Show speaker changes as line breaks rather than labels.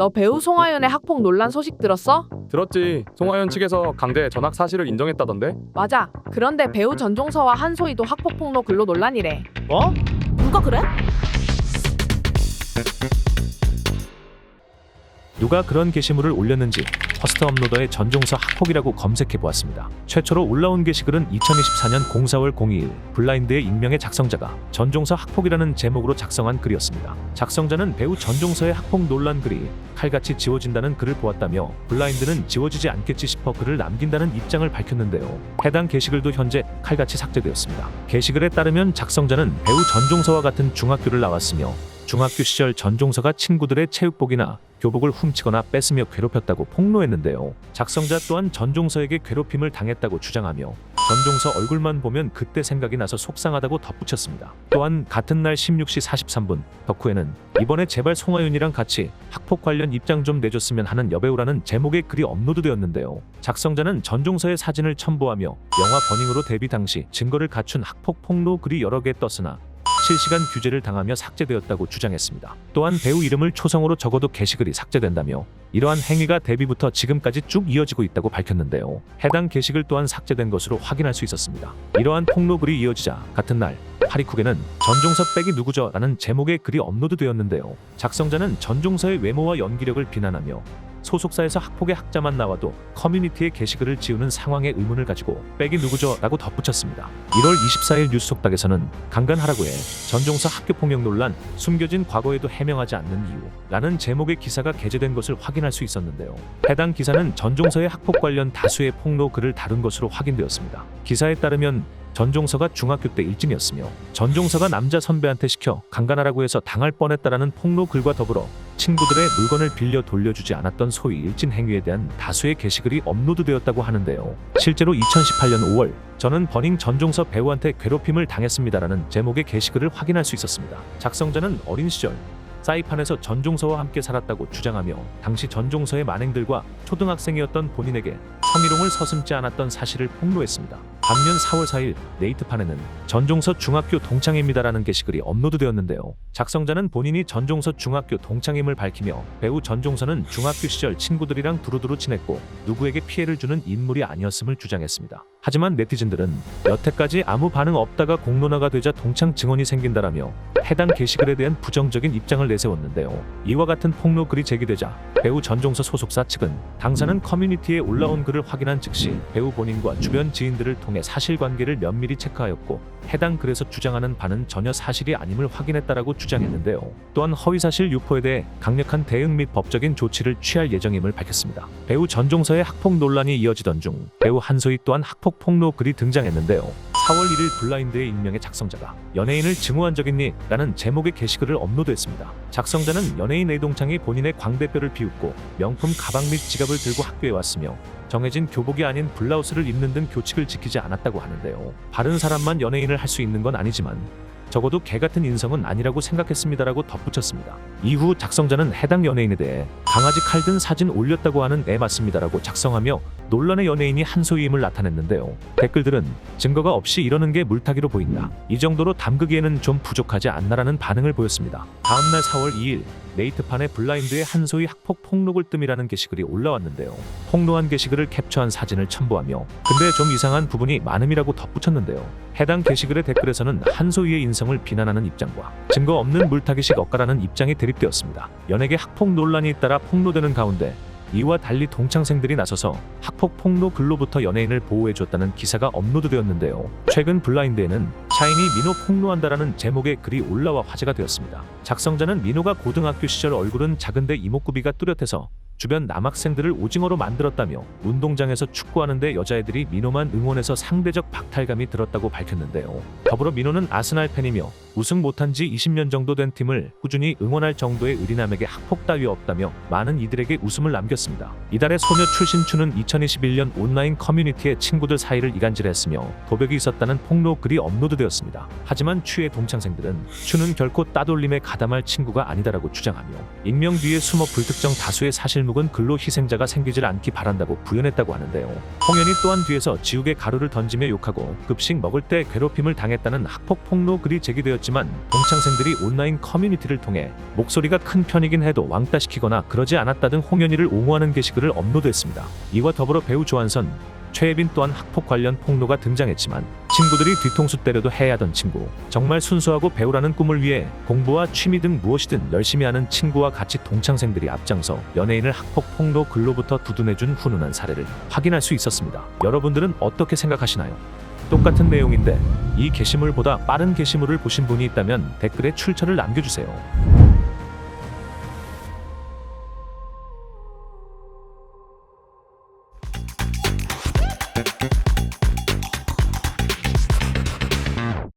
너 배우 송하윤의 학폭 논란 소식 들었어?
들었지. 송하연 측에서 강제 전학 사실을 인정했다던데.
맞아. 그런데 배우 전종서와 한소희도 학폭 폭로 근로 논란이래.
뭐? 누가 그래?
누가 그런 게시물을 올렸는지 퍼스트 업로더의 전종서 학폭이라고 검색해 보았습니다. 최초로 올라온 게시글은 2024년 04월 02일 블라인드의 익명의 작성자가 전종서 학폭이라는 제목으로 작성한 글이었습니다. 작성자는 배우 전종서의 학폭 논란 글이 칼같이 지워진다는 글을 보았다며 블라인드는 지워지지 않겠지 싶어 글을 남긴다는 입장을 밝혔는데요. 해당 게시글도 현재 칼같이 삭제되었습니다. 게시글에 따르면 작성자는 배우 전종서와 같은 중학교를 나왔으며 중학교 시절 전종서가 친구들의 체육복이나 교복을 훔치거나 뺏으며 괴롭혔다고 폭로했는데요. 작성자 또한 전종서에게 괴롭힘을 당했다고 주장하며 전종서 얼굴만 보면 그때 생각이 나서 속상하다고 덧붙였습니다. 또한 같은 날 16시 43분 덕후에는 이번에 제발 송하윤이랑 같이 학폭 관련 입장 좀 내줬으면 하는 여배우라는 제목의 글이 업로드되었는데요. 작성자는 전종서의 사진을 첨부하며 영화 버닝으로 데뷔 당시 증거를 갖춘 학폭 폭로 글이 여러 개 떴으나 실시간 규제를 당하며 삭제되었다고 주장했습니다. 또한 배우 이름을 초성으로 적어도 게시글이 삭제된다며 이러한 행위가 데뷔부터 지금까지 쭉 이어지고 있다고 밝혔는데요. 해당 게시글 또한 삭제된 것으로 확인할 수 있었습니다. 이러한 폭로 글이 이어지자 같은 날 파리쿡에는 전종서 빼기 누구죠? 라는 제목의 글이 업로드되었는데요. 작성자는 전종서의 외모와 연기력을 비난하며 소속사에서 학폭의 학자만 나와도 커뮤니티에 게시글을 지우는 상황에 의문을 가지고 빼기 누구죠? 라고 덧붙였습니다. 1월 24일 뉴스 속닥에서는 강간하라고해 전종서 학교폭력 논란 숨겨진 과거에도 해명하지 않는 이유 라는 제목의 기사가 게재된 것을 확인할 수 있었는데요. 해당 기사는 전종서의 학폭 관련 다수의 폭로 글을 다룬 것으로 확인되었습니다. 기사에 따르면 전종서가 중학교 때 일진이었으며 전종서가 남자 선배한테 시켜 강간하라고 해서 당할 뻔했다라는 폭로 글과 더불어 친구들의 물건을 빌려 돌려주지 않았던 소위 일진 행위에 대한 다수의 게시글이 업로드되었다고 하는데요. 실제로 2018년 5월 저는 버닝 전종서 배우한테 괴롭힘을 당했습니다라는 제목의 게시글을 확인할 수 있었습니다. 작성자는 어린 시절 사이판에서 전종서와 함께 살았다고 주장하며 당시 전종서의 만행들과 초등학생이었던 본인에게 성희롱을 서슴지 않았던 사실을 폭로했습니다. 반면 4월 4일 네이트판에는 전종서 중학교 동창입니다라는 게시글이 업로드되었는데요. 작성자는 본인이 전종서 중학교 동창임을 밝히며 배우 전종서는 중학교 시절 친구들이랑 두루두루 친했고 누구에게 피해를 주는 인물이 아니었음을 주장했습니다. 하지만 네티즌들은 여태까지 아무 반응 없다가 공론화가 되자 동창 증언이 생긴다라며 해당 게시글에 대한 부정적인 입장을 내세웠는데요. 이와 같은 폭로 글이 제기되자 배우 전종서 소속사 측은 당사는 커뮤니티에 올라온 글을 확인한 즉시 배우 본인과 주변 지인들을 통해 사실관계를 면밀히 체크하였고 해당 글에서 주장하는 바는 전혀 사실이 아님을 확인했다라고 주장했는데요. 또한 허위사실 유포에 대해 강력한 대응 및 법적인 조치를 취할 예정임을 밝혔습니다. 배우 전종서의 학폭 논란이 이어지던 중 배우 한소희 또한 학폭 폭로 글이 등장했는데요. 4월 1일 블라인드의 익명의 작성자가 연예인을 증오한 적 있니? 라는 제목의 게시글을 업로드했습니다. 작성자는 연예인 A동창이 본인의 광대뼈를 비웃고 명품 가방 및 지갑을 들고 학교에 왔으며 정해진 교복이 아닌 블라우스를 입는 등 교칙을 지키지 않았다고 하는데요. 바른 사람만 연예인을 할 수 있는 건 아니지만 적어도 개 같은 인성은 아니라고 생각했습니다라고 덧붙였습니다. 이후 작성자는 해당 연예인에 대해 강아지 칼 든 사진 올렸다고 하는 애 맞습니다라고 작성하며 논란의 연예인이 한소희임을 나타냈는데요. 댓글들은 증거가 없이 이러는 게 물타기로 보인다. 이 정도로 담그기에는 좀 부족하지 않나라는 반응을 보였습니다. 다음날 4월 2일 네이트판에 블라인드의 한소희 학폭 폭로글 뜸이라는 게시글이 올라왔는데요. 폭로한 게시글을 캡처한 사진을 첨부하며 근데 좀 이상한 부분이 많음이라고 덧붙였는데요. 해당 게시글의 댓글에서는 한소희의 인성을 비난하는 입장과 증거 없는 물타기식 억가라는 입장이 대립되었습니다. 연예계 학폭 논란이 잇따라 폭로되는 가운데 이와 달리 동창생들이 나서서 학폭 폭로 글로부터 연예인을 보호해줬다는 기사가 업로드되었는데요. 최근 블라인드에는 샤이니 민호 폭로한다라는 제목의 글이 올라와 화제가 되었습니다. 작성자는 민호가 고등학교 시절 얼굴은 작은데 이목구비가 뚜렷해서 주변 남학생들을 오징어로 만들었다며 운동장에서 축구하는데 여자애들이 민호만 응원해서 상대적 박탈감이 들었다고 밝혔는데요. 더불어 민호는 아스날 팬이며 우승 못한 지 20년 정도 된 팀을 꾸준히 응원할 정도의 의리남에게 학폭 따위 없다며 많은 이들에게 웃음을 남겼습니다. 이달의 소녀 출신 추는 2021년 온라인 커뮤니티에 친구들 사이를 이간질했으며 도벽이 있었다는 폭로 글이 업로드되었습니다. 하지만 추의 동창생들은 추는 결코 따돌림에 가담할 친구가 아니다라고 주장하며 익명 뒤에 숨어 불특정 다수의 사실무가 묵은 글로 희생자가 생기질 않기 바란다고 부연했다고 하는데요. 홍현희 또한 뒤에서 지우개 가루를 던지며 욕하고 급식 먹을 때 괴롭힘을 당했다는 학폭 폭로 글이 제기되었지만 동창생들이 온라인 커뮤니티를 통해 목소리가 큰 편이긴 해도 왕따시키거나 그러지 않았다 등 홍현희를 옹호하는 게시글을 업로드했습니다. 이와 더불어 배우 조한선, 최혜빈 또한 학폭 관련 폭로가 등장했지만 친구들이 뒤통수 때려도 해야던 친구 정말 순수하고 배우라는 꿈을 위해 공부와 취미 등 무엇이든 열심히 하는 친구와 같이 동창생들이 앞장서 연예인을 학폭 폭로 글로부터 두둔해준 훈훈한 사례를 확인할 수 있었습니다. 여러분들은 어떻게 생각하시나요? 똑같은 내용인데 이 게시물보다 빠른 게시물을 보신 분이 있다면 댓글에 출처를 남겨주세요.